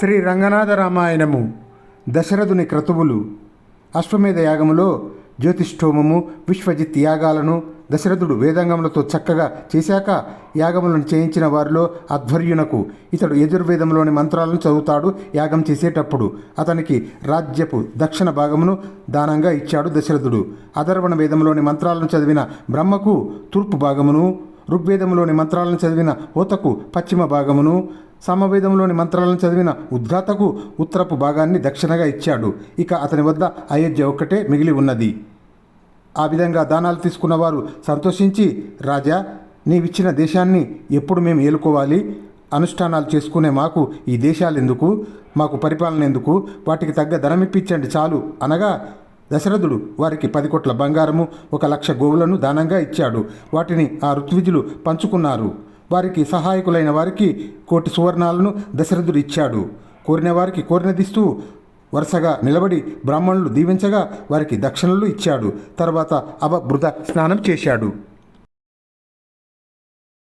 శ్రీ రంగనాథ రామాయణము దశరథుని క్రతువులు అశ్వమేధ యాగములో జ్యోతిష్ఠోమము విశ్వజిత్ యాగాలను దశరథుడు వేదాంగములతో చక్కగా చేశాక యాగములను చేయించిన వారిలో అధ్వర్యునకు ఇతడు యజుర్వేదంలోని మంత్రాలను చదువుతాడు యాగం చేసేటప్పుడు. అతనికి రాజ్యపు దక్షిణ భాగమును దానంగా ఇచ్చాడు దశరథుడు. అధర్వణ వేదంలోని మంత్రాలను చదివిన బ్రహ్మకు తూర్పు భాగమును ఋగ్వేదంలోని మంత్రాలను చదివిన ఓతకు పశ్చిమ భాగమును సమవేదంలోని మంత్రాలను చదివిన ఉద్ఘాతకు ఉత్తరపు భాగాన్ని దక్షిణగా ఇచ్చాడు. ఇక అతని వద్ద అయోధ్య ఒక్కటే మిగిలి ఉన్నది. ఆ విధంగా దానాలు తీసుకున్న వారు సంతోషించి రాజా నీవిచ్చిన దేశాన్ని ఎప్పుడు మేము ఏలుకోవాలి? అనుష్ఠానాలు చేసుకునే మాకు ఈ దేశాలు ఎందుకు మాకు పరిపాలన ఎందుకు? వాటికి తగ్గ ధనం ఇప్పించండి చాలు అనగా దశరథుడు వారికి పది కోట్ల బంగారము ఒక లక్ష గోవులను దానంగా ఇచ్చాడు. వాటిని ఆ ఋత్విజులు పంచుకున్నారు. వారికి సహాయకులైన వారికి కోటి సువర్ణాలను దశరథుడు ఇచ్చాడు. కోరిన వారికి కోరినదిస్తూ వరుసగా నిలబడి బ్రాహ్మణులు దీవించగా వారికి దక్షిణలు ఇచ్చాడు. తర్వాత అవబృత స్నానం చేశాడు.